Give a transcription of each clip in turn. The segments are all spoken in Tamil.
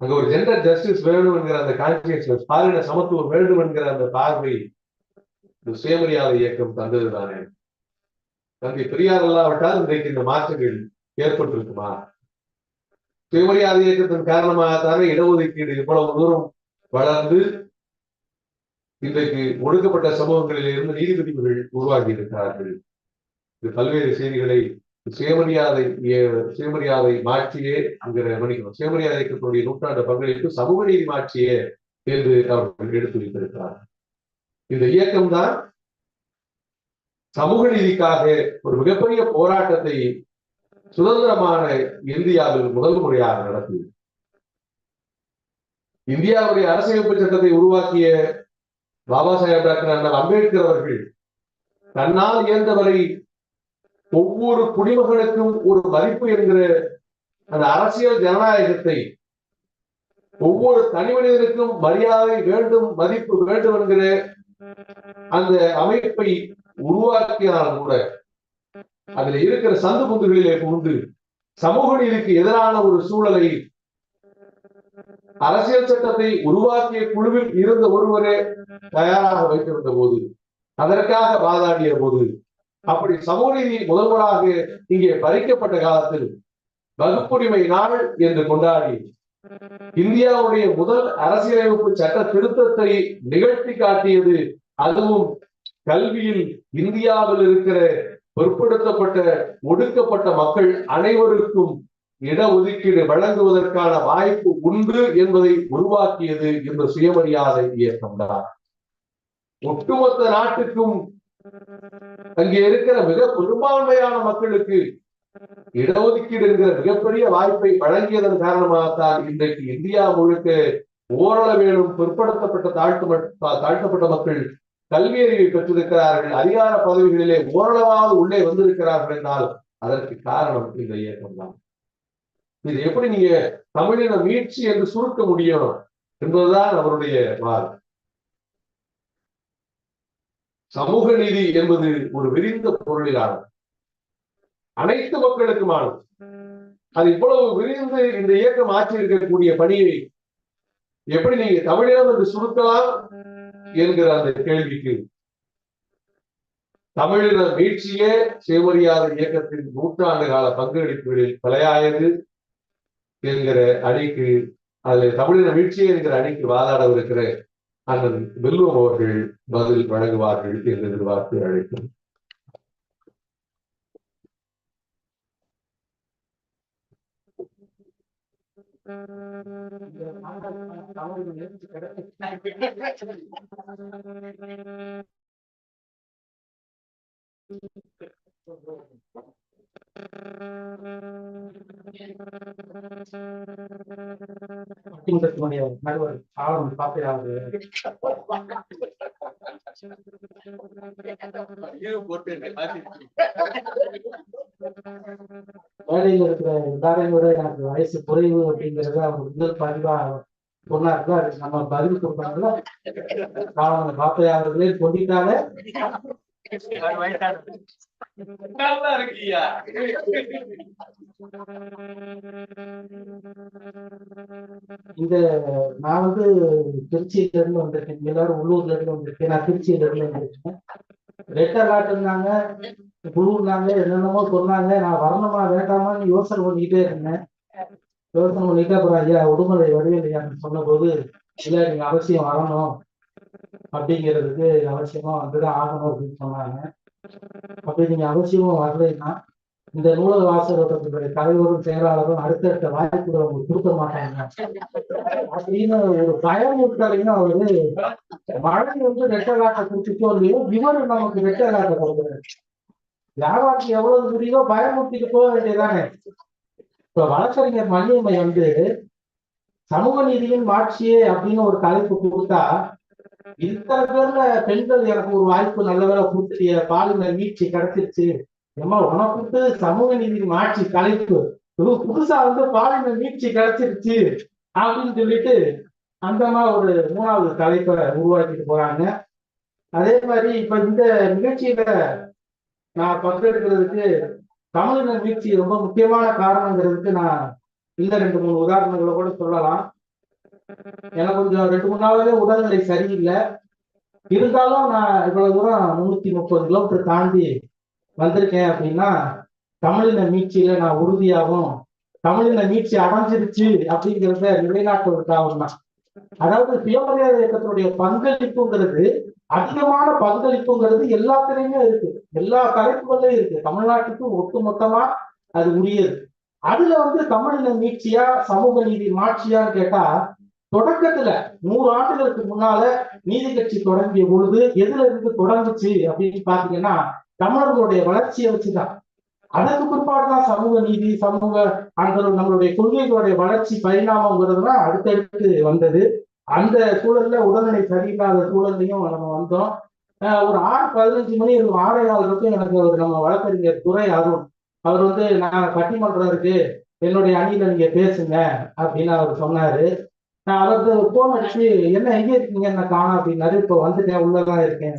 அங்க ஒரு ஜெண்டர் ஜஸ்டிஸ் வேணும் என்கிற அந்த கான்சியஸ்னஸ் பாலின சமத்துவம் வேண்டும் என்கிற அந்த பார்வை இந்த சுயமரியாதை இயக்கம் தந்தது தானே தந்தை பெரியார் இல்லாவிட்டால் இன்றைக்கு இந்த மாற்றங்கள் ஏற்பட்டிருக்குமா? சுயமரியாதை இயக்கத்தின் காரணமாகத்தானே இடஒதுக்கீடு இவ்வளவு தூரம் வளர்ந்து இன்றைக்கு ஒடுக்கப்பட்ட சமூகங்களில் இருந்து நீதிபதிகள் உருவாகி இருக்கிறார்கள். இது பல்வேறு செய்திகளை சுயமரியாதை சுயமரியாதை மாற்றியே அங்கிற மன்னிக்கணும். சுயமரியாதைக்கு நூற்றாண்டு பங்களிப்பு சமூக நீதி மாற்றியே என்று அவர்கள் எடுத்து வைத்திருக்கிறார் இந்த இயக்கம்தான் சமூக நீதிக்காக ஒரு மிகப்பெரிய போராட்டத்தை சுதந்திரமான இந்தியாவில் முதல் முறையாக நடத்தியது. இந்தியாவுடைய அரசியலமைப்பு சட்டத்தை உருவாக்கிய பாபா சாஹேப் டாக்டர் அண்ணல் அம்பேத்கர் அவர்கள் தன்னால் இயன்றவரை ஒவ்வொரு குடிமகனுக்கும் ஒரு மதிப்பு என்கிற அந்த அரசியல் ஜனநாயகத்தை ஒவ்வொரு தனி மனிதனுக்கும் மரியாதை வேண்டும் மதிப்பு வேண்டும் என்கிற அந்த அமைப்பை உருவாக்கினாலும் கூட அதுல இருக்கிற சந்து புந்துகளிலே புகுந்து சமூக நீதிக்கு எதிரான ஒரு சூழலை அரசியல் சட்டத்தை உருவாக்கிய குழுவில் இருந்த ஒருவரே தயாராக வைத்திருந்த போது அதற்காக வாதாடிய போது அப்படி சமூக நீதி முதல்வராக இங்கே பறிக்கப்பட்ட காலத்தில் வகுப்புரிமை நாள் என்று கொண்டாடி இந்தியாவுடைய முதல் அரசியலமைப்பு சட்ட திருத்தத்தை நிகழ்த்தி காட்டியது அதுவும் கல்வியில் இந்தியாவில் இருக்கிற பிற்படுத்தப்பட்ட ஒடுக்கப்பட்ட மக்கள் அனைவருக்கும் இடஒதுக்கீடு வழங்குவதற்கான வாய்ப்பு உண்டு என்பதை உருவாக்கியது இந்த சுயமரியாதை இயக்கம்தான் ஒட்டுமொத்த நாட்டுக்கும் அங்கே இருக்கிற மிக பெரும்பான்மையான மக்களுக்கு இடஒதுக்கீடு என்கிற மிகப்பெரிய வாய்ப்பை வழங்கியதன் காரணமாகத்தான் இன்றைக்கு இந்தியா முழுக்க ஓரளவிலும் பிற்படுத்தப்பட்ட தாழ்த்து தாழ்த்தப்பட்ட மக்கள் கல்வி அறிவை பெற்றிருக்கிறார்கள். அதிகார பதவிகளிலே ஓரளவாவது உள்ளே வந்திருக்கிறார்கள் என்றால் அதற்கு காரணம் இந்த இயக்கம் தான் இது எப்படி நீங்க தமிழின மீட்சி என்று சுருக்க முடியும் என்பதுதான் அவருடைய வாதம். சமூக நீதி என்பது ஒரு விரிந்த பொருளிலானது. அனைத்து மக்களுக்குமானது அது இவ்வளவு விரிந்து இந்த இயக்கம் ஆற்றி இருக்கக்கூடிய பணியை எப்படி நீங்க தமிழிடம் என்று சுருக்கலாம் என்கிற அந்த கேள்விக்கு தமிழின மீட்சியே சுயமரியாதை இயக்கத்தின் நூற்றாண்டு கால பங்களிப்புகளில் தலையாயது என்கிற அணிக்கு அதுல தமிழின மீட்சியே என்கிற அணிக்கு வாதாடவிருக்கிற அண்ணன் வெல்லுவம் அவர்கள் பதில் வழங்குவார்கள் என்று எதிர்பார்த்து அழைக்கும் Thank you. பட்டிமன்றத்தினுடைய நடுவர் ஆளும் பாப்பையாவது வேலையில் இருக்கிற எல்லாரையும் எனக்கு வயசு குறைவு அப்படிங்கறது அவர் முதல் பதிவா சொன்னார்கள் அதுக்கு நம்ம பதில் கொடுப்பாங்கல்ல ஆளும் சொல்லிட்டாலே அவர்களே இந்த நான் வந்து திருச்சியில இருந்து வந்திருக்கேன். எல்லாரும் உள்ளூர்ல இருந்து வந்திருக்கேன். நான் திருச்சியில இருந்து வந்திருக்கேன். ரெட்டர் அலர்ட் இருந்தாங்க குழுனாங்க என்னென்னமோ சொன்னாங்க. நான் வரணுமா வேண்டாமான்னு யோசனை பண்ணிக்கிட்டே இருந்தேன். யோசனை பண்ணிட்டு அப்புறம் ஐயா உடுமலை வடிவேலையான்னு சொன்னபோது இல்ல நீங்க அவசியம் வரணும். அப்படிங்கிறதுக்கு அவசியமா வந்துதான் ஆகணும் அப்படின்னு சொன்னாங்க. அப்படி நீங்க அவசியமும் வரலைன்னா இந்த நூலக வாசகத்தினுடைய தலைவரும் செயலாளரும் அடுத்தடுத்த வாய்ப்புகளை உங்களுக்கு கொடுக்க மாட்டாங்க. அப்படின்னு ஒரு பயமுறுத்தலையும் அவரு மழை வந்து ரெட்டலாட்டை கொடுத்துட்டோ இல்லையோ இவரு நமக்கு ரெட்டலாட்டை கொடுக்குறாரு. வியாபாரத்துக்கு எவ்வளவு புரியுதோ பயமுறுத்திட்டு போக வேண்டியதானே இப்ப வழக்கறிஞர் மணியம்மை வந்து சமூக நீதியின் மாட்சியே அப்படின்னு ஒரு தலைப்பு கொடுத்தா இத்தனை பேர்ல பெண்கள் எனக்கு ஒரு வாய்ப்பு நல்ல வேலை கொடுத்துட்டிய பாலின வீழ்ச்சி கிடைச்சிருச்சு. ஏமா உனக்கு சமூக நீதி மாற்றி கலைப்பு. புதுசா வந்து பாலின மீட்சி கிடைச்சிருச்சு அப்படின்னு சொல்லிட்டு அந்த மாதிரி ஒரு மூணாவது தலைப்பை உருவாக்கிட்டு போறாங்க. அதே மாதிரி இப்ப இந்த நிகழ்ச்சியில நான் பங்கெடுக்கிறதுக்கு தமிழின வீழ்ச்சி ரொம்ப முக்கியமான காரணங்கிறதுக்கு நான் இந்த ரெண்டு மூணு உதாரணங்களை கூட சொல்லலாம். எனக்கு கொஞ்சம் ரெண்டு மூணு நாளாவே உடல்நிலை சரியில்லை. இருந்தாலும் நான் இவ்வளவு தூரம் முன்னூத்தி முப்பது கிலோமீட்டர் தாண்டி வந்திருக்கேன் அப்படின்னா தமிழின மீட்சியில நான் உறுதியாகவும் தமிழின மீட்சி அடைஞ்சிருச்சு அப்படிங்கிறத நிலைநாட்டுவதற்காகவும் தான். அதாவது சுயமரியாதை இயக்கத்தினுடைய பங்களிப்புங்கிறது அதிகமான பங்களிப்புங்கிறது எல்லாத்துலயுமே இருக்கு. எல்லா தலைப்புகள்லயும் இருக்கு. தமிழ்நாட்டுக்கும் ஒட்டுமொத்தமா அது உரியது. அதுல வந்து தமிழின மீட்சியா சமூக நீதி மாட்சியான்னு கேட்டா தொடக்கத்துல நூறு ஆண்டுகளுக்கு முன்னால நீதி கட்சி தொடங்கிய பொழுது எதுல இருந்து தொடங்குச்சு அப்படின்னு பாத்தீங்கன்னா தமிழர்களுடைய வளர்ச்சியை வச்சுதான். அதற்கு பிற்பாடுதான் சமூக நீதி சமூக அந்த நம்மளுடைய கொள்கைகளுடைய வளர்ச்சி பரிணாமங்கிறதுலாம் அடுத்தடுத்து வந்தது. அந்த சூழல்ல உடல்நிலை சரியில்லாத சூழல்லையும் நம்ம வந்தோம். ஒரு ஆறு பதினஞ்சு மணி ஒரு ஆடையாளருக்கும் எனக்கு ஒரு நம்ம வழக்கறிஞர் துறை அருண். அவர் வந்து நான் பட்டிமன்றம் இருக்கு. என்னுடைய அணியில நீங்க பேசுங்க அப்படின்னு அவர் சொன்னாரு. நான் அவருக்கு போன் அடிச்சு என்ன எங்க இருக்கீங்க? என்ன காணா அப்படின்னாரு. இப்போ வந்துட்டேன். உள்ளதான் இருக்கேன்.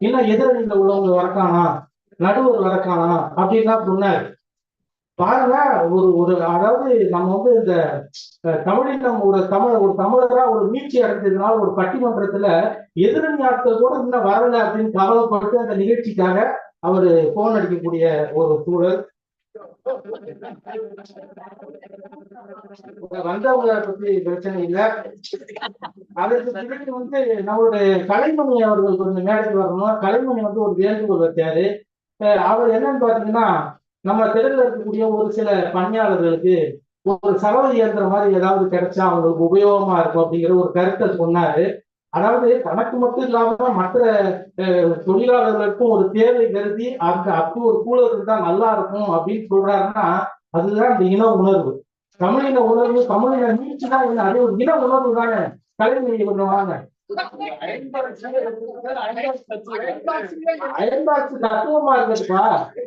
இன்னும் எதிரணியில உள்ளவங்க வரக்கானா? நடுவர் வரக்கானா? அப்படின்னா சொன்னாரு. பாருங்க ஒரு ஒரு அதாவது நம்ம வந்து இந்த தமிழில் தமிழினம் ஒரு தமிழ் ஒரு தமிழரா ஒரு மீட்சி அடைஞ்சதுனால ஒரு பட்டிமன்றத்துல எதிரணி ஆட்கள் கூட இன்னும் வரல அப்படின்னு கவலைப்பட்டு அந்த நிகழ்ச்சிக்காக அவர் போன் அடிக்கக்கூடிய ஒரு சூழல். வந்தவங்க பத்தி பிரச்சனை இல்ல. அதற்கு பிறகு வந்து நம்மளுடைய கலைமணி அவர்கள் கொஞ்சம் மேடைக்கு வரணும். கலைமணி வந்து ஒரு வேண்டுகோள் வைத்தாரு. அஹ் அவர் என்னன்னு பாத்தீங்கன்னா நம்ம தெருவில் இருக்கக்கூடிய ஒரு சில பணியாளர்களுக்கு ஒரு சலவை இயந்திரம் மாதிரி ஏதாவது கிடைச்சா அவங்களுக்கு உபயோகமா இருக்கும் அப்படிங்கிற ஒரு கருத்தை சொன்னாரு. அதாவது தனக்கு மட்டும் இல்லாம மற்ற தொழிலாளர்களுக்கும் ஒரு தேவை கருதி அங்க அப்படி ஒரு கூலர் இருந்தா நல்லா இருக்கும் அப்படின்னு சொல்றாருன்னா அதுதான் இந்த இன உணர்வு. தமிழின உணர்வு தமிழின மீட்சி தான் என்ன அது ஒரு இன உணர்வு தானே? கலைஞர் கொஞ்சம் வாங்க. அயன்பாக்ஸ் தத்துவமா இருக்குதுப்பா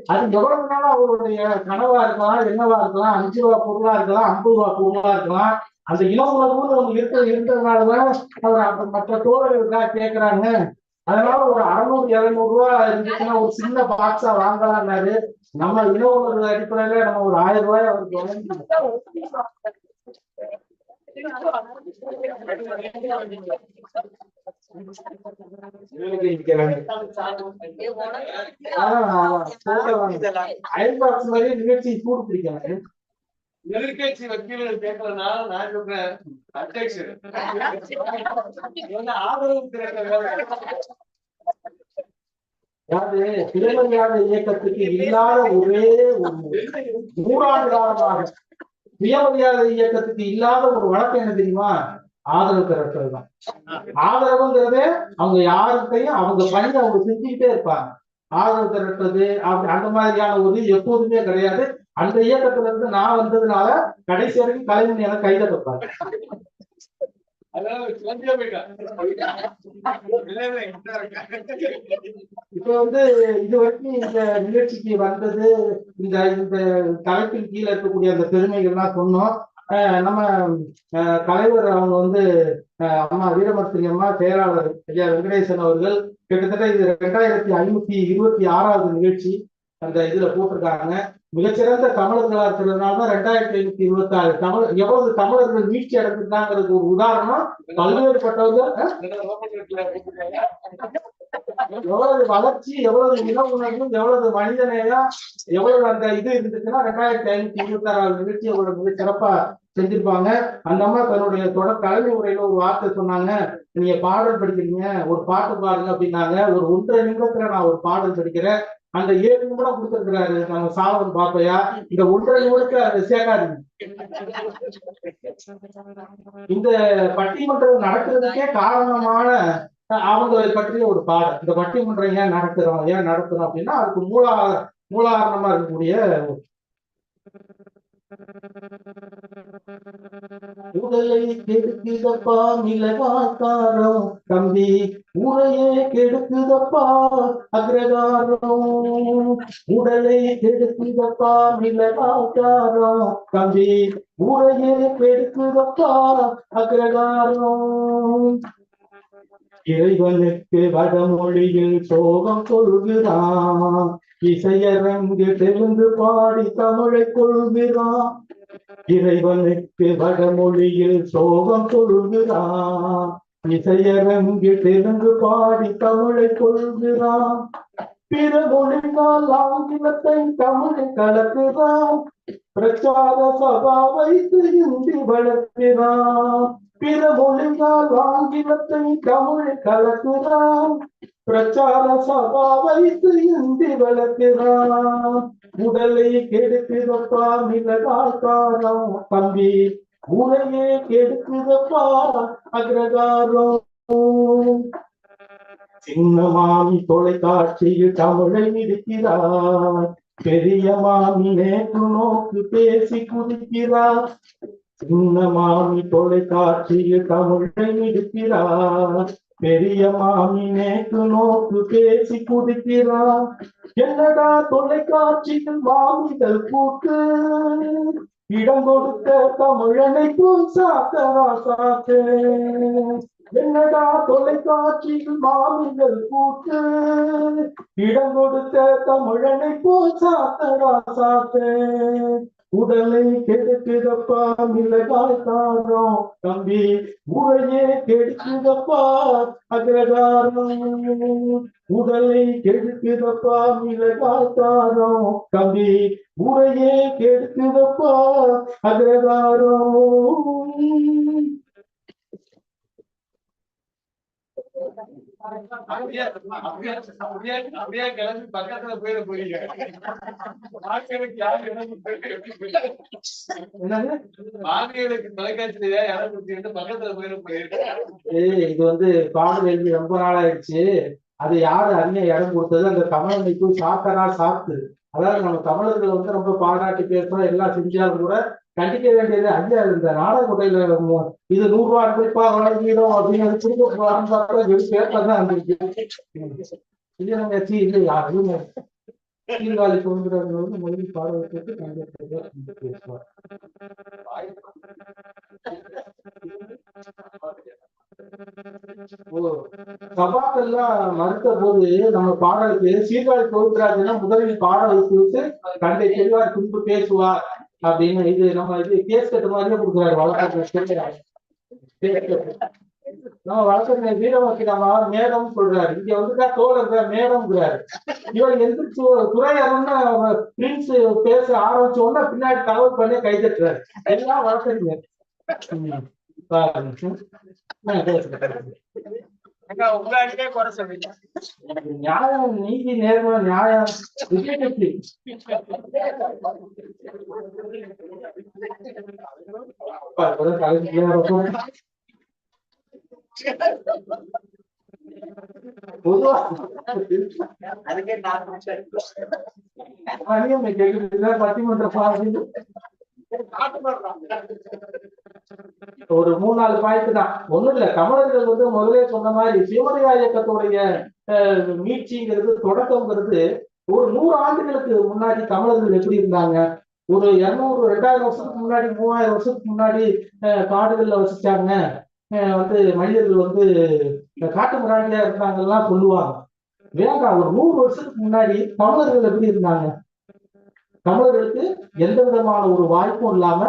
அது எவ்வளவு அவருடைய கனவா இருக்கலாம் என்னவா இருக்கலாம்? அஞ்சு ரூபா பொருளா இருக்கலாம் ஐம்பது ரூபா பொருளா இருக்கலாம். அந்த இன உணர்வுன்னு ஒண்ணு இருக்க இருந்ததுனாலதான் அவர் மற்ற தோழர்களுக்காக கேக்குறாங்க அதனால ஒரு அறுநூறு இருநூறு ரூபா இருந்துச்சுன்னா ஒரு சின்ன பாக்ஸா வாங்கலாம்னாரு நம்ம இன உணர்வு அடிப்படையில நம்ம ஒரு ஆயிரம் ரூபாய் அவருக்கு வழங்கி அயன் பாக்ஸ் மாதிரி நிகழ்ச்சி சூடு பிடிக்கணும் எதிர்கட்சி வக்கீல்கள் கேட்கறதுனால நான் சொல்றேன் அப்ஜெக்ஷன் ஆதரவு திரட்ட இயக்கத்துக்கு இல்லாத ஒரே நூறாண்டு காலமாக சுயமரியாதை இயக்கத்துக்கு இல்லாத ஒரு வழக்கம் என்ன தெரியுமா? ஆதரவு திரட்டல் தான். ஆதரவுங்கிறதே அவங்க யாருக்கையும் அவங்க பணி அவங்க செஞ்சுக்கிட்டே இருப்பாங்க. ஆதரவு திரட்டுறது அப்படி அந்த மாதிரியான ஒரு எப்போதுமே கிடையாது. அந்த இயக்கத்துல இருந்து நான் வந்ததுனால கடைசி வரைக்கும் கலைஞர் என கைத வைப்பாங்க இப்ப வந்து இது வரைக்கும் இந்த நிகழ்ச்சிக்கு வந்தது இந்த இந்த தலைப்பின் கீழே இருக்கக்கூடிய அந்த பெருமைகள்லாம் சொன்னோம். நம்ம அஹ் தலைவர் அவங்க வந்து அம்மா வீரமர்த்தினி அம்மா செயலாளர் ஐயா வெங்கடேசன் அவர்கள் கிட்டத்தட்ட இது ரெண்டாயிரத்தி ஐநூத்தி இருபத்தி ஆறாவது நிகழ்ச்சி அந்த இதுல போட்டிருக்காங்க. மிகச்சிறந்த தமிழர்களா இருக்கிறதுனால தான் ரெண்டாயிரத்தி ஐநூத்தி இருபத்தி ஆறு தமிழ் எவ்வளவு தமிழர்கள் வீழ்ச்சி அடைஞ்சிருந்தாங்கிறது ஒரு உதாரணம். பல்வேறுபட்டவர்கள் எவ்வளவு வளர்ச்சி எவ்வளவு இன உணர்வு எவ்வளவு மனிதநேயம் எவ்வளவு அந்த இது இருந்துச்சுன்னா ரெண்டாயிரத்தி ஐநூத்தி இருபத்தி ஆறாவது நிகழ்ச்சி அவரோட மிக சிறப்பா செஞ்சிருப்பாங்க. அந்த அம்மா தன்னுடைய தொடர் தலைமை உரையில ஒரு வார்த்தை சொன்னாங்க. நீங்க பாடல் படிக்கிறீங்க ஒரு பாட்டு பாடுங்க அப்படின்னாங்க. ஒரு ஒன்றரை நிமிடத்துல நான் ஒரு பாடல் படிக்கிறேன். அந்த ஏழு கூட கொடுத்திருக்கிறாரு. நம்ம சாலவன் பாப்பையா இந்த ஒன்றரை நிமிடத்துல சேகாது இந்த பட்டிமன்றம் நடக்கிறதுக்கே காரணமான அவங்களை பற்றிய ஒரு பாடம். இந்த பட்டிமன்றம் ஏன் நடத்துறோம் ஏன் நடத்துறோம் அப்படின்னா அதுக்கு மூலா மூலாதாரணமா இருக்கக்கூடிய உடலை கெடுக்குதப்பா மிளகாக்காரம் தம்பி உரையே கெடுக்குதப்பா அக்ரகாரம். உடலை கெடுக்குதப்பா மிளகாக்காரம் தம்பி உரையே கெடுக்குதப்பா அக்ரகாரம். இறைவனுக்கு வடமொழியில் சோகம் கொள்கிறான். இசையரங்கு தெரிந்து பாடி தமிழை கொள்கிறான். இறைவனுக்கு வடமொழியில் சோகம் கொள்கிறான். இசையரங்கு தெலுங்கு பாடி தமிழை கொள்கிறான். பிற மொழினால் ஆங்கிலத்தை தமிழை கலக்கிறான். பிரச்சார சபா வைத்து இந்தி வளர்க்கிறான். பிற மொழியால் ஆங்கிலத்தை தமிழை கலக்கிறான். பிரச்சார சபா வைத்து இந்தி வளர்க்கிறான் உடலை கெடுக்குதப்பா மிளகாய்காரம் தம்பி உரையே கெடுக்குதப்பா அக்ரகாரம். சின்ன மாமி தொலைக்காட்சியில் தமிழை இருக்கிறார் பெரிய மாமி நேற்று நோக்கு பேசி குதிக்கிறார். சின்ன மாமி தொலைக்காட்சியில் தமிழை இருக்கிறார் பெரிய மாமி நேற்று நோக்கு பேசி குதிக்கிறார் என்னடா தொலைக்காட்சியில் மாமிகள் கூட்டு இடம் கொடுத்த தமிழனை போல் சாத்தரா சாத்து. என்னடா தொலைக்காட்சியில் மாமிகள் கூட்டு இடம் கொடுத்த தமிழனை போல் சாத்தரா சாத்து. உடலை கெடுக்குதப்பா மிளகாய் காரம் தம்பி உரையே கெடுக்குதப்பா அக்ரகாரம். உடலை கெடுக்குதப்பா மிளகாய் காரம் தம்பி உரையே கெடுக்குதப்பா அக்ரகாரம். அப்படியே அப்படியே அப்படியே அப்படியே கிளம்பி பக்கத்துல போயிட போறீங்க மாமியாருக்கு யார் இடம் கொடுத்தது? தொலைக்காட்சியில இடம் கொடுத்துட்டு பக்கத்துல போயிட போயிருக்கேன் இது வந்து பாடல் எழுதி ரொம்ப நாள் ஆயிடுச்சு அது யாரு அந்நிய இடம் கொடுத்தது? அந்த தமிழ் போய் சாத்தனா சாப்பிட்டு அதாவது நம்ம தமிழர்கள் வந்து ரொம்ப பாராட்டி பேசுறோம். எல்லாம் செஞ்சாலும் கூட கண்டிக்க வேண்டியது ஐயா இந்த நாடக இது நூறு ரூபா அனுப்பிப்பா வழங்கிடும் அப்படின்னு திரும்ப போறான்னு பேப்பர் தான் சி யாரும் சீர்காழி சுதந்திரங்கள் வந்து முதலில் ஓ சபாக்கெல்லாம் மறுத்த போது நம்ம பாடலுக்கு சீர்காழி கோவிந்தராஜனா முதலில் பாடல் குறித்து விட்டு தந்தை செல்வார் பின்பு பேசுவார். அப்படின்னு இது நம்ம இது கேஸ் கட்டு மாதிரியே கொடுக்குறாரு. வழக்கறிஞர் நம்ம வழக்கறிஞர் வீரவாக்கி நம்ம மேடம் சொல்றாரு. இங்க வந்துட்டா தோழர் மேடம்ங்கிறாரு. இவர் எந்திரிச்சு துறையரன்னு பிரின்ஸ் பேச ஆரம்பிச்ச உடனே பின்னாடி தகவல் பண்ணி கை தட்டுறாரு. எல்லாம் வழக்கறிஞர். பாருங்க. உங்களுக்கே குறை சொல்றீங்க நியாயம் நீதி நேர்மை நியாயம் பட்டிமன்ற பாருங்க ஒரு மூணு நாலு பாயிண்ட் தான். ஒண்ணும் இல்ல தமிழர்கள் வந்து முதலே சொன்ன மாதிரி சிவமரியா இயக்கத்துடைய மீட்சிங்கிறது தொடக்கங்கிறது ஒரு நூறு ஆண்டுகளுக்கு முன்னாடி தமிழர்கள் எப்படி இருந்தாங்க? ஒரு இருநூறு ரெண்டாயிரம் வருஷத்துக்கு முன்னாடி மூவாயிரம் வருஷத்துக்கு முன்னாடி காடுகள்ல வசிச்சாங்க. வந்து மனிதர்கள் வந்து காட்டு முராண்டியா இருந்தாங்கலாம் சொல்லுவாங்க. வேண்டாம் ஒரு நூறு வருஷத்துக்கு முன்னாடி தமிழர்கள் எப்படி இருந்தாங்க? தமிழர்களுக்கு எந்த விதமான ஒரு வாய்ப்பும் இல்லாம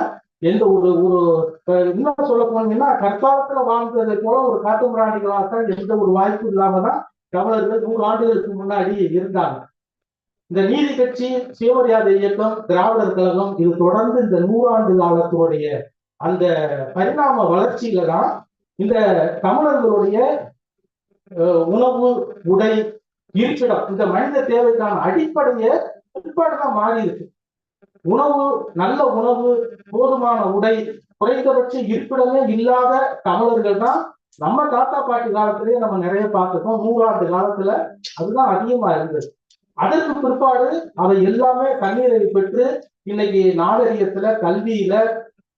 எந்த ஒரு ஒரு இன்னும் சொல்ல போனீங்கன்னா கற்காலத்துல வாழ்ந்ததை போல ஒரு காட்டு மிராண்டிகளாக எந்த ஒரு வாய்ப்பு இல்லாம தான் தமிழர்கள் நூறு ஆண்டுகளுக்கு முன்னாடி இருந்தாங்க. இந்த நீதி கட்சி சுயமரியாதை இயக்கம் திராவிடர் கழகம் இது தொடர்ந்து இந்த நூறாண்டு காலத்துடைய அந்த பரிணாம வளர்ச்சியில தான் இந்த தமிழர்களுடைய உணவு உடை இருப்பிடம் இந்த மனித தேவைக்கான அடிப்படையை பிற்பாடுதான் மாறி இருக்கு உணவு நல்ல உணவு போதுமான உடை குறைந்தபட்ச இருப்பிடமே இல்லாத தமிழர்கள் தான் நம்ம தாத்தா பாட்டி காலத்திலேயே நம்ம நிறைய பார்த்துருக்கோம். நூறாண்டு காலத்துல அதுதான் அதிகமா இருந்தது. அதற்கு பிற்பாடு அவை எல்லாமே தண்ணீரை பெற்று இன்னைக்கு நாகரிகத்துல கல்வியில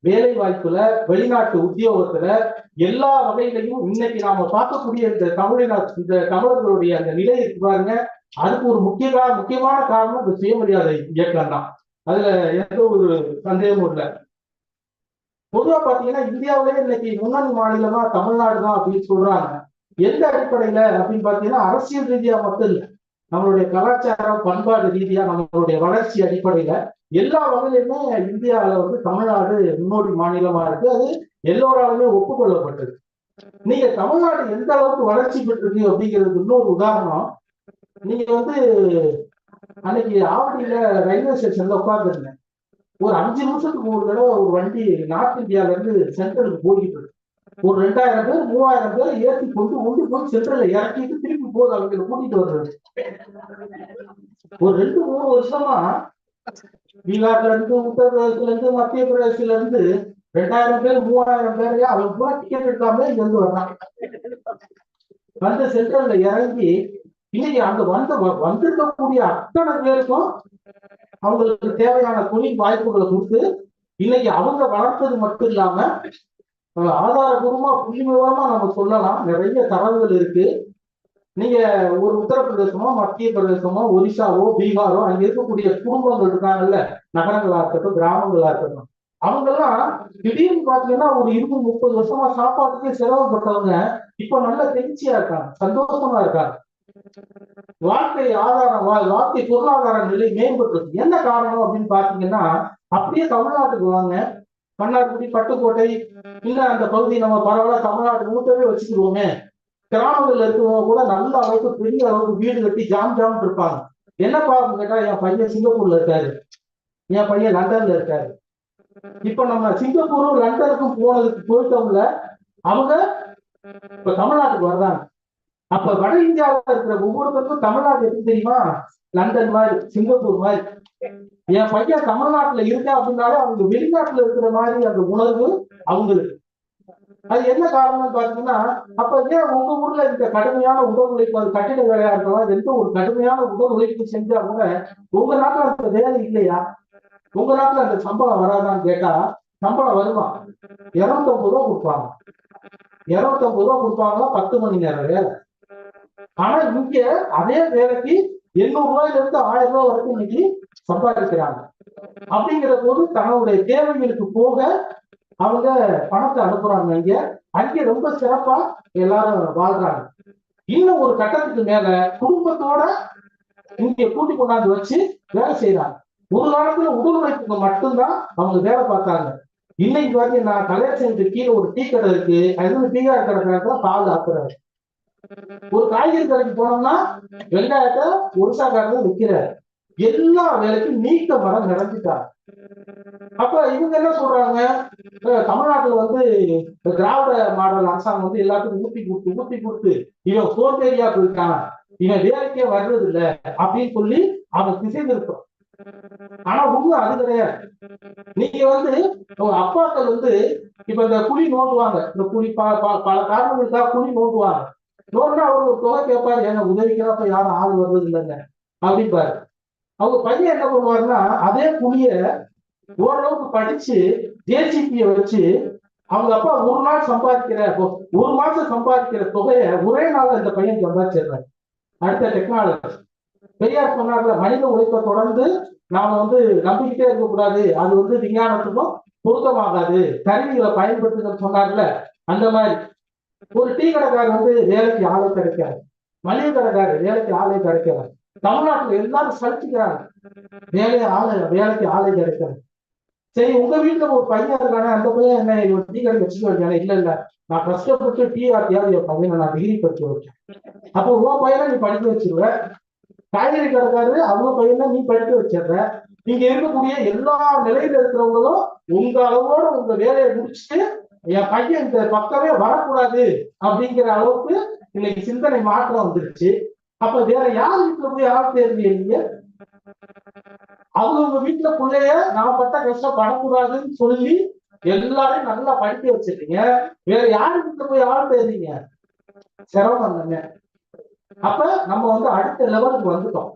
வேலை வாய்ப்புல வெளிநாட்டு உத்தியோகத்துல எல்லா வகையிலையும் இன்னைக்கு நாம பார்க்கக்கூடிய இந்த தமிழின இந்த தமிழர்களுடைய அந்த நிலை இருக்கு பாருங்க. அதுக்கு ஒரு முக்கிய முக்கியமான காரணம் இந்த சுயமரியாதை இயக்கம் தான் அதுல எந்த ஒரு சந்தேகமும் இல்லை. பொதுவா பாத்தீங்கன்னா இந்தியாவிலே இன்னைக்கு முன்னணி மாநிலமா தமிழ்நாடு தான் அப்படின்னு சொல்றாங்க. எந்த அடிப்படையில அப்படின்னு பாத்தீங்கன்னா அரசியல் ரீதியா மட்டும் இல்ல. நம்மளுடைய கலாச்சாரம் பண்பாடு ரீதியா நம்மளுடைய வளர்ச்சி அடிப்படையில எல்லா வகையிலுமே இந்தியாவில வந்து தமிழ்நாடு முன்னோடி மாநிலமா இருக்கு. அது எல்லோராலுமே ஒப்புக்கொள்ளப்பட்டது. நீங்க தமிழ்நாடு எந்த அளவுக்கு வளர்ச்சி பெற்றிருக்கு அப்படிங்கிறதுக்கு இன்னொரு உதாரணம். நீங்க வந்து அன்னைக்கு ஆவடியில ரயில்வே ஸ்டேஷன்ல உட்காந்துருந்தேன் ஒரு அஞ்சு நிமிஷத்துக்கு ஒரு தடவை ஒரு வண்டி நார்த் இந்தியால இருந்து சென்ட்ரலுக்கு போய்கிட்டு இருக்கு. ஒரு ரெண்டாயிரம் பேர் மூவாயிரம் பேர் ஏற்றி கொண்டு கொண்டு போய் சென்ட்ரல்ல இறக்கிட்டு திருப்பி போகுது அவங்களை கூட்டிட்டு வர்றது. ஒரு ரெண்டு மூணு வருஷமா பீகார்ல இருந்து உத்தரப்பிரதேசல இருந்து மத்திய பிரதேசல இருந்து ரெண்டாயிரம் பேர் மூவாயிரம் பேரையா அவங்க பூரா டிக்கெட் எடுக்காமலே இங்க இருந்து வர்றாங்க. வந்து சென்ட்ரல்ல இறங்கி இன்னைக்கு அங்க வந்த வந்திருக்கக்கூடிய அத்தனை பேருக்கும் அவங்களுக்கு தேவையான தொழில் வாய்ப்புகளை கொடுத்து இன்னைக்கு அவங்க வளர்த்தது மட்டும் இல்லாம ஆதாரபூர்வமா புள்ளி நம்ம சொல்லலாம். நிறைய தரவுகள் இருக்கு. நீங்க ஒரு உத்தரப்பிரதேசமோ மத்திய பிரதேசமோ ஒரிசாவோ பீகாரோ அங்க இருக்கக்கூடிய குடும்பங்கள் இருக்காங்கல்ல நகரங்களா இருக்கட்டும் கிராமங்களா இருக்கட்டும் அவங்க எல்லாம் திடீர்னு பாத்தீங்கன்னா ஒரு இருபது முப்பது வருஷமா சாப்பாட்டுக்கு செலவுப்பட்டவங்க இப்ப நல்ல தெளிச்சியா இருக்காங்க சந்தோஷமா இருக்காங்க. வாழ்க்கை ஆதாரம் வா- வாழ்க்கை பொருளாதார நிலை மேம்பட்டுருக்கு என்ன காரணம் அப்படின்னு பாத்தீங்கன்னா அப்படியே தமிழ்நாட்டுக்கு வாங்க. மன்னார்குடி பட்டுக்கோட்டை இல்ல அந்த பகுதி நம்ம பரவாயில்ல தமிழ்நாட்டு மூட்டவே வச்சுக்கிடுவோமே. கிராமங்கள்ல இருக்கிறவங்க கூட நல்ல அளவுக்கு பெரிய அளவுக்கு வீடு கட்டி ஜாம் ஜாம் இருப்பாங்க. என்ன பாருங்க கேட்டா என் பையன் சிங்கப்பூர்ல இருக்காரு. என் பையன் லண்டன்ல இருக்காரு. இப்ப நம்ம சிங்கப்பூரும் லண்டனுக்கும் போனதுக்கு போயிட்டோம்ல அவங்க இப்ப தமிழ்நாட்டுக்கு வர்றாங்க. அப்ப வட இந்தியாவுல இருக்கிற ஒவ்வொருத்தருக்கும் தமிழ்நாடு எப்படி தெரியுமா? லண்டன் மாதிரி சிங்கப்பூர் மாதிரி. என் பையன் தமிழ்நாட்டுல இருக்கா அப்படின்னாலே அவங்க வெளிநாட்டுல இருக்கிற மாதிரி அந்த உணர்வு அவங்களுக்கு. அது என்ன காரணம்னு பாத்தீங்கன்னா அப்ப ஏன் உங்க ஊர்ல இந்த கடுமையான உடல் உழைப்பு அது கட்டிட வேலையா இருக்கலாம் எந்த ஒரு கடுமையான உடல் உழைப்பு செஞ்சா கூட உங்க நாட்டுல அந்த வேலை இல்லையா? உங்க நாட்டுல அந்த சம்பளம் வராதான்னு கேட்டா சம்பளம் வருமா? இருநூத்தம்பது ரூபா கொடுப்பாங்க. இருநூத்தம்பது ரூபா கொடுப்பாங்க பத்து மணி நேரம் வேலை. ஆனா இங்க அதே வேலைக்கு எண்ணூறு ரூபாயில இருந்து ஆயிரம் ரூபாய் வரைக்கும் இன்னைக்கு சம்பாதிக்கிறாங்க. அப்படிங்கிற போது தன்னுடைய தேவைகளுக்கு போக அவங்க பணத்தை அனுப்புறாங்க இங்க. அங்க ரொம்ப சிறப்பா எல்லாரும் வாழ்றாங்க. இன்னும் ஒரு கட்டத்துக்கு மேல குடும்பத்தோட இங்க கூட்டி கொண்டாந்து வச்சு வேலை செய்யறாங்க ஒரு காலத்துல உடல் உழைப்புக்கு மட்டும்தான் அவங்க வேலை பார்த்தாங்க. இன்னைக்கு வந்து நான் கலையரசனுக்கு கீழே ஒரு டீ கடை இருக்கு. அது வந்து டீ கடை கடைக்காரங்க பால் ஆக்குறாரு. ஒரு காய்கறி கடைக்கு போனோம்னா வெங்காயத்தை காரணம் விற்கிறாரு. எல்லா வேலைக்கும் நீக்க மரம் நிறைஞ்சிட்டாங்க அப்ப இவங்க என்ன சொல்றாங்க? தமிழ்நாட்டுல வந்து இந்த திராவிட மாடல் அரசாங்கம் வந்து எல்லாத்துக்கும் ஊத்தி கொடுத்து ஊத்தி கொடுத்து இவன் சோம்பேறியா போயிட்டான் இவன் வேலைக்கே வர்றது இல்ல அப்படின்னு சொல்லி அவன் திசை திருப்பான் ஆனா உண்மை அது கிடையாது. நீங்க வந்து உங்க அப்பாக்கள் வந்து இப்ப இந்த குழி நோண்டுவாங்க. இந்த குழி பல காரணங்களுக்காக குழி நோண்டுவாங்க. நோண்டுனா அவர் ஒரு தொகை கேட்பாரு. என்ன உதவிக்கிறப்ப யாரும் ஆள் வர்றது இல்லைங்க அப்படிப்பாரு அவங்க பையன் என்ன பண்ணுவாருன்னா அதே புளிய ஓரளவுக்கு படிச்சு ஜேசிபியை வச்சு அவங்க அப்பா ஒரு நாள் சம்பாதிக்கிற ஒரு மாசம் சம்பாதிக்கிற தொகையை ஒரே நாள் இந்த பையன் சம்பாதிச்சிடுறாரு. அடுத்த டெக்னாலஜி பெரியார் சொன்னார்ல மனித உழைப்பை தொடர்ந்து நாம வந்து நம்பிக்கிட்டே இருக்க கூடாது அது வந்து விஞ்ஞானத்துக்கும் பொருத்தமாகாது. கருவிகளை பயன்படுத்துங்க சொன்னார்ல அந்த மாதிரி. ஒரு டீ கடைக்காரர் வந்து வேலைக்கு ஆளை கிடைக்காது மளிகை கடைக்காரர் வேலைக்கு ஆளை கிடைக்காது தமிழ்நாட்டுல எல்லாரும் சலிச்சுக்கிறாங்க. வேலையை ஆளு வேலைக்கு ஆளை கிடைக்காது சரி உங்க வீட்டுல ஒரு பையன் இருக்கானே அந்த பையன் என்ன ஒரு டீ கடை வச்சுட்டு வேண்டிய இல்ல இல்ல. நான் கஷ்டப்பட்டு டீ ஆட்டியாவது என் பையனை நான் டிகிரி படிக்க வச்சேன் அப்போ உன் பையனை நீ படிக்க வச்சிருவ. காய்கறி கடைக்காரரு அவங்க பையனை நீ படிக்க வச்சிடுற. நீங்க இருக்கக்கூடிய எல்லா நிலையில இருக்கிறவங்களும் உங்க அளவோட உங்க வேலையை முடிச்சுட்டு என் பையன் இந்த பக்கமே வரக்கூடாது அப்படிங்கிற அளவுக்கு இன்னைக்கு சிந்தனை மாற்றம் வந்துருச்சு. அப்ப வேற யார் வீட்டுல போய் யாரும் தேர்ந்தீங்க நீங்க அவங்க வீட்டுல பிள்ளைய நான் பட்ட கஷ்டம் படக்கூடாதுன்னு சொல்லி எல்லாரையும் நல்லா படிக்க வச்சிருக்கீங்க வேற யார் வீட்டுல போய் யாரும் தேர்ந்தீங்க சிரமம் தானே அப்ப நம்ம வந்து அடுத்த லெவலுக்கு வந்துட்டோம்.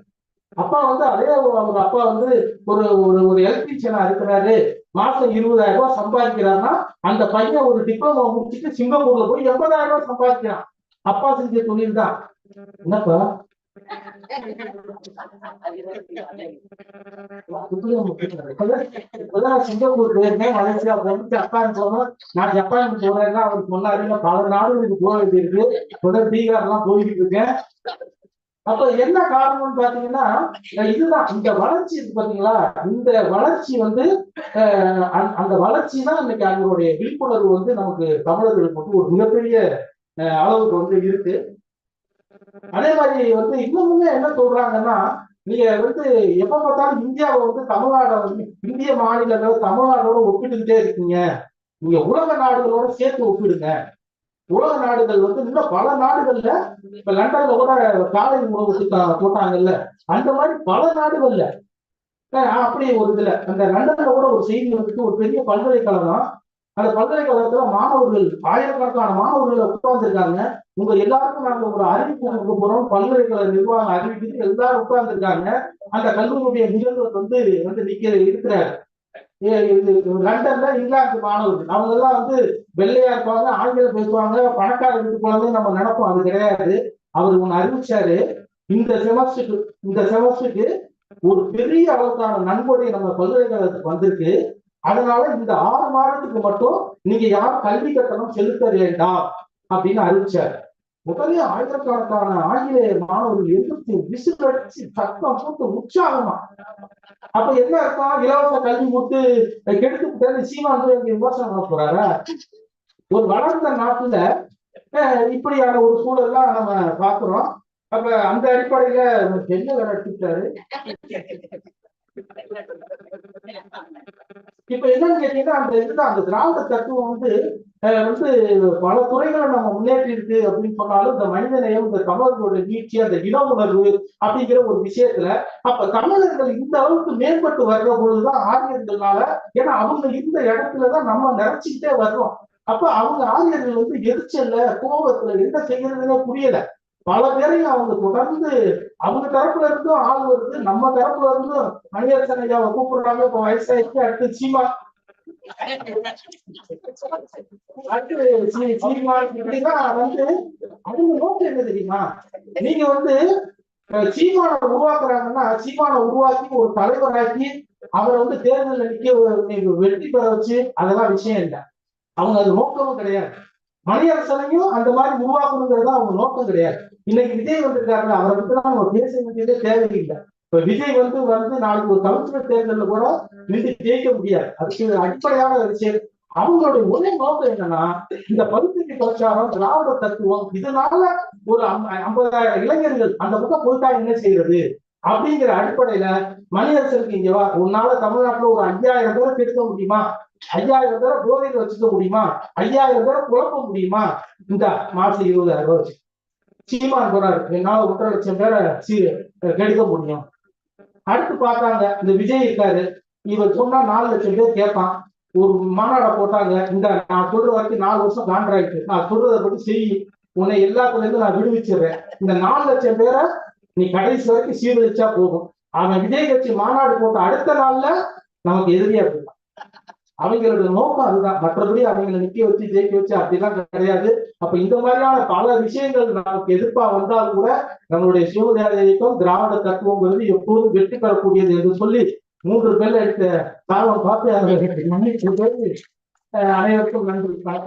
அப்பா வந்து அதே ஒரு அவங்க அப்பா வந்து ஒரு ஒரு ஒரு எலக்ட்ரீஷியனா இருக்கிறாரு. மாசம் இருபதாயிரம் ரூபாய் சம்பாதிக்கிறாருன்னா அந்த பையன் ஒரு டிப்ளமோ முடிச்சுட்டு சிங்கப்பூர்ல போய் எண்பதாயிரம் ரூபாய் சம்பாதிக்கிறான். அப்பா செஞ்ச தொழில் தான் என்னப்பா சிங்கப்பூர் போயிருந்தேன் மலேசியா போயிட்டு ஜப்பான் போனோம் நான் ஜப்பான் போறேன்னா அவர் சொன்னாரு பல நாடுகளுக்கு போக வேண்டியிருக்கு. தொடர் பீகார் எல்லாம் போயிட்டு இருக்கேன். அப்ப என்ன காரணம்னு பாத்தீங்கன்னா இதுதான் இந்த வளர்ச்சி இருக்கு பாத்தீங்களா? இந்த வளர்ச்சி வந்து அந்த- அந்த வளர்ச்சி தான் இன்னைக்கு அவங்களுடைய விழிப்புணர்வு வந்து நமக்கு தமிழர்களுக்கு வந்து ஒரு மிகப்பெரிய அஹ் அளவுக்கு வந்து இருக்கு. அதே மாதிரி வந்து இன்னமுமே என்ன சொல்றாங்கன்னா நீங்க வந்து எப்ப பார்த்தாலும் இந்தியாவை வந்து தமிழ்நாட வந்து இந்திய மாநிலங்களை தமிழ்நாடோட ஒப்பிட்டுக்கிட்டே இருக்கீங்க. நீங்க உலக நாடுகளோட சேர்த்து ஒப்பிடுங்க. உலக நாடுகள் வந்து இன்னும் பல நாடுகள்ல இப்ப லண்டன்ல கூட காலை உணவு போட்டாங்கல்ல? அந்த மாதிரி பல நாடுகள்ல. அப்படி ஒரு இதுல. அந்த லண்டன்ல கூட ஒரு செய்தி வந்துட்டு ஒரு பெரிய பல்கலைக்கழகம். அந்த பல்கலைக்கழகத்துல மாணவர்கள் ஆயிரக்கணக்கான மாணவர்கள் உட்கார்ந்துருக்காங்க. உங்க எல்லாருக்கும் நாங்க ஒரு அறிவிப்பு கொடுக்க போறோம். பல்கலைக்கழக நிர்வாகம் அறிவிப்பு எல்லாரும் உட்கார்ந்துருக்காங்க. அந்த கல்லூரியுடைய முதல்வர் வந்து வந்து நிக்கிற இருக்கிறாரு. லண்டன்ல இங்கிலாந்து மாணவர்கள் அவங்க எல்லாம் வந்து வெள்ளையா இருப்பாங்க ஆங்கிலம் பேசுவாங்க பணக்கார வீட்டு குழந்தை நம்ம நினைப்போம். அது கிடையாது. அவர் ஒன்னு அறிவிச்சாரு. இந்த செமஸ்டருக்கு இந்த செமஸ்டருக்கு ஒரு பெரிய அளவுக்கான நன்கொடை நம்ம பல்கலைக்கழகத்துக்கு வந்திருக்கு. அதனால இந்த ஆறு மாதத்துக்கு மட்டும் நீங்க யார் கல்வி கட்டணம் செலுத்த வேண்டாம் அப்படின்னு அறிவிச்சாரு. உடனே ஆயிரக்கணக்கான ஆங்கிலேய மாணவர்கள் எதிர்த்து விசிலடிச்சு சத்தம் போட்டு உற்சாகமா அப்ப என்ன அர்த்தம்? இலவச கல்வி கொடுத்து கெடுத்து விட்டாரு சீமான் போய் விமர்சனம் பண்ண போறாரா? ஒரு வளர்ந்த நாட்டுல இப்படியான ஒரு சூழல்லாம் நம்ம பாக்குறோம் அப்ப அந்த அடிப்படையில என்ன வேலை எடுத்துக்கிட்டாரு இப்ப என்னன்னு கேட்டீங்கன்னா அந்த இதுதான் அந்த திராவிட தத்துவம் வந்து அஹ், வந்து பல துறைகளை நம்ம முன்னேற்றி இருக்கு அப்படின்னு சொன்னாலும் இந்த மனித நேயம் இந்த தமிழர்களுடைய நீட்சி அந்த இன உணர்வு அப்படிங்கிற ஒரு விஷயத்துல அப்ப தமிழர்கள் இந்த அளவுக்கு மேம்பட்டு வர்ற பொழுதுதான் ஆரியர்களால ஏன்னா அவங்க இந்த இடத்துலதான் நம்ம நினைச்சுக்கிட்டே வர்றோம். அப்ப அவங்க ஆரியர்கள் வந்து எரிச்சல்ல கோபத்துல என்ன செய்யறதுன்னு புரியல. பல பேரையும் அவங்க தொடர்ந்து அவங்க தரப்புல இருந்தும் ஆள் வருது. நம்ம தரப்புல இருந்தும் மணியரசன் ஐயாவை கூப்பிடுறாங்க. இப்ப வயசாயிருக்கு அடுத்து சீமா. வந்து அவங்க நோக்கம் என்ன தெரியுமா? நீங்க வந்து சீமான உருவாக்குறாங்கன்னா சீமானை உருவாக்கி ஒரு தலைவராக்கி அவரை வந்து தேர்தலில் நிக்க நீங்க வெற்றி பெற வச்சு அதெல்லாம் விஷயம் இல்லை. அவங்க அது நோக்கமும் கிடையாது. மணியரசனையும் அந்த மாதிரி உருவாக்கணுங்கிறது தான் அவங்க நோக்கம் கிடையாது. இன்னைக்கு விஜய் வந்திருக்காருல அவரை பத்தி நம்ம பேச வேண்டியதே தேவையில்லை. இப்ப விஜய் வந்து வந்து நாளைக்கு ஒரு கவுன்சிலர் தேர்தலில் கூட நின்று ஜெயிக்க முடியாது. அதுக்கு அடிப்படையான விஷயம். அவங்களுடைய ஒரே நோக்கம் என்னன்னா இந்த பகுத்தறிவு பிரச்சாரம் திராவிட தத்துவம் இதனால ஒரு ஐம்பதாயிரம் இளைஞர்கள் அந்த பக்கம் போயிட்டா என்ன செய்யறது? அப்படிங்கிற அடிப்படையில மணியரசனுக்கு இங்க வா உன்னால தமிழ்நாட்டுல ஒரு ஐயாயிரம் பேரை கெடுக்க முடியுமா? ஐயாயிரம் பேரை போதையில் வச்சுக்க முடியுமா? ஐயாயிரம் பேரை குழப்ப முடியுமா? இந்த மாசம் இருபதாயிரம் ரூபாய் வச்சு. சீமான் போறாரு என்னால ஒன்றரை லட்சம் பேரை சீ கெடுக்க முடியும். அடுத்து பார்த்தாங்க இந்த விஜய் இருக்காரு. இவர் சொன்னா நாலு லட்சம் பேர் கேட்பான். ஒரு மாநாட போட்டாங்க. இந்த நான் சொல்ற வரைக்கும் நாலு வருஷம் கான்ட்ராக்ட் நான் சொல்றதை பத்தி செய். உன்னை எல்லாத்துல இருந்து நான் விடுவிச்சிடுறேன். இந்த நாலு லட்சம் பேரை நீ கடைசி வரைக்கும் சீரழிச்சா போகும் அவன் விஜய் கட்சி மாநாடு போட்ட அடுத்த நாள்ல நமக்கு எதிரியா இருக்கும் அவங்களோட நோக்கம் அதுதான். மற்றபடி அவங்களை நிக்க வச்சு ஜெயிக்க வச்சு அப்படிலாம் கிடையாது. அப்ப இந்த மாதிரியான பல விஷயங்கள் நமக்கு எதிர்ப்பா வந்தாலும் கூட நம்மளுடைய சிவதேவ இயக்கம் திராவிட தத்துவங்கிறது எப்போதும் வெற்றி பெறக்கூடியது என்று சொல்லி மூன்று பேர் எடுத்த தாவம் பார்த்து அவர்களுக்கு நன்றி. அனைவருக்கும் நன்றி.